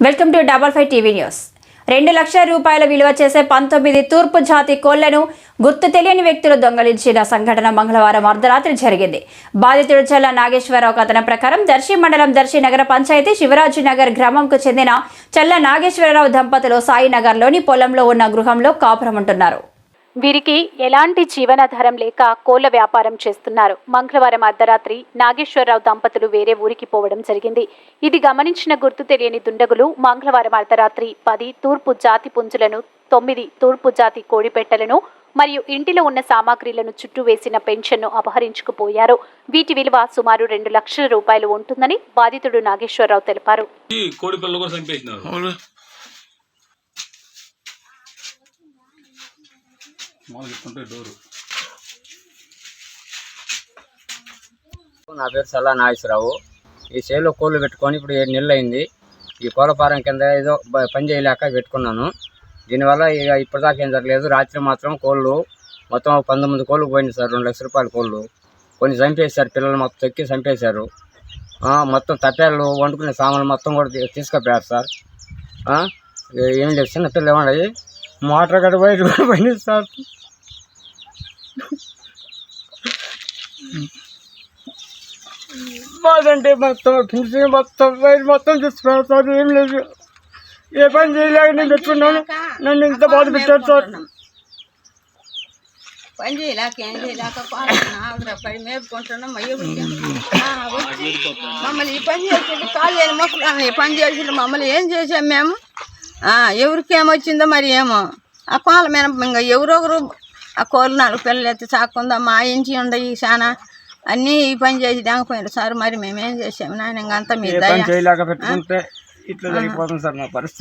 Welcome to double five TV news. రెండు లక్షల రూపాయల విలువ చేసే పంతొమ్మిది తూర్పు జాతి కోళ్ళను గుర్తు తెలియని వ్యక్తులు దొంగలించిన సంఘటన మంగళవారం అర్ధరాత్రి జరిగింది. బాధితుడు చల్ల నాగేశ్వరరావు కథనం ప్రకారం దర్శి మండలం దర్శి నగర పంచాయతీ శివరాజునగర్ గ్రామంకు చెందిన చల్ల నాగేశ్వరరావు దంపతులు సాయినగర్లోని పొలంలో ఉన్న గృహంలో కాపురం ఉంటున్నారు వీరికి ఎలాంటి జీవనాధారం లేక కోళ్ళ వ్యాపారం చేస్తున్నారు. మంగళవారం అర్ధరాత్రి నాగేశ్వరరావు దంపతులు వేరే ఊరికి పోవడం జరిగింది. ఇది గమనించిన గుర్తు తెలియని దుండగులు మంగళవారం అర్ధరాత్రి పది తూర్పు జాతి పుంజులను తొమ్మిది తూర్పు జాతి కోడిపెట్టలను మరియు ఇంటిలో ఉన్న సామాగ్రిలను చుట్టూ వేసిన పెన్షన్ను అపహరించుకుపోయారు. వీటి విలువ సుమారు రెండు లక్షల రూపాయలు ఉంటుందని బాధితుడు నాగేశ్వరరావు తెలిపారు ఈ కోడి పిల్లలు కూడా చంపేసినారు అవును మామూలు డోరు. నా పేరు సల్లా నాగేశ్వరరావు. ఈ చేలో కోళ్ళు పెట్టుకొని ఇప్పుడు ఏడు నెలలు అయింది ఈ కోళ్ళ ఫారం కింద ఏదో పని చేయలేక పెట్టుకున్నాను. దీనివల్ల ఇక ఇప్పటిదాకా ఏం జరగలేదు. రాత్రి మాత్రం కోళ్ళు మొత్తం పంతొమ్మిది కోళ్ళు పోయింది సార్ రెండు లక్షల రూపాయల కోళ్ళు. కొన్ని చంపేశారు పిల్లలు మొత్తం తొక్కి చంపేశారు. మొత్తం తప్పేళ్ళు వండుకునే సామాన్లు మొత్తం కూడా తీ- తీసుకుపోయారు సార్. ఏం లేదు. చిన్న పిల్లలు ఏమన్నాయి మోటార్ గడ్డ బయట కూడా పోయింది సార్ బాధంటే మొత్తం ఫినిషింగ్ మొత్తం బయట మొత్తం చూసుకున్నాను సార్ ఏం లేదు. ఏ పని చేయలేక నేను పెట్టుకున్నాను. నన్ను ఇంత బాధ పెట్టారు సార్. పని చేయలేక ఏం చేయలేక పడి మేపుకుంటున్నాం అయ్యో మమ్మల్ని ఈ పని చేసి కాళ్ళు లేని మొక్కలు ఈ పని చేసిండు మమ్మల్ని ఏం చేసాం మేము? ఎవరికి ఏమొచ్చిందో మరి ఏమో. ఆ కోళ్ళ మీద ఇంకా ఎవరొకరు ఆ కోళ్ళు నాలుగు పిల్లలు ఎత్తి సాకుందా మా ఇంటి ఉండయి చాలా అన్నీ ఈ పని చేసి డాకపోయారు సార్ మరి మేమేం చేసాము నాయన ఇంకంతా మీ ఏ దయ. పని చేయలేక పెట్టుకుంటే ఇట్లా జరిగిపోతుంది సార్ నా పరిస్థితి.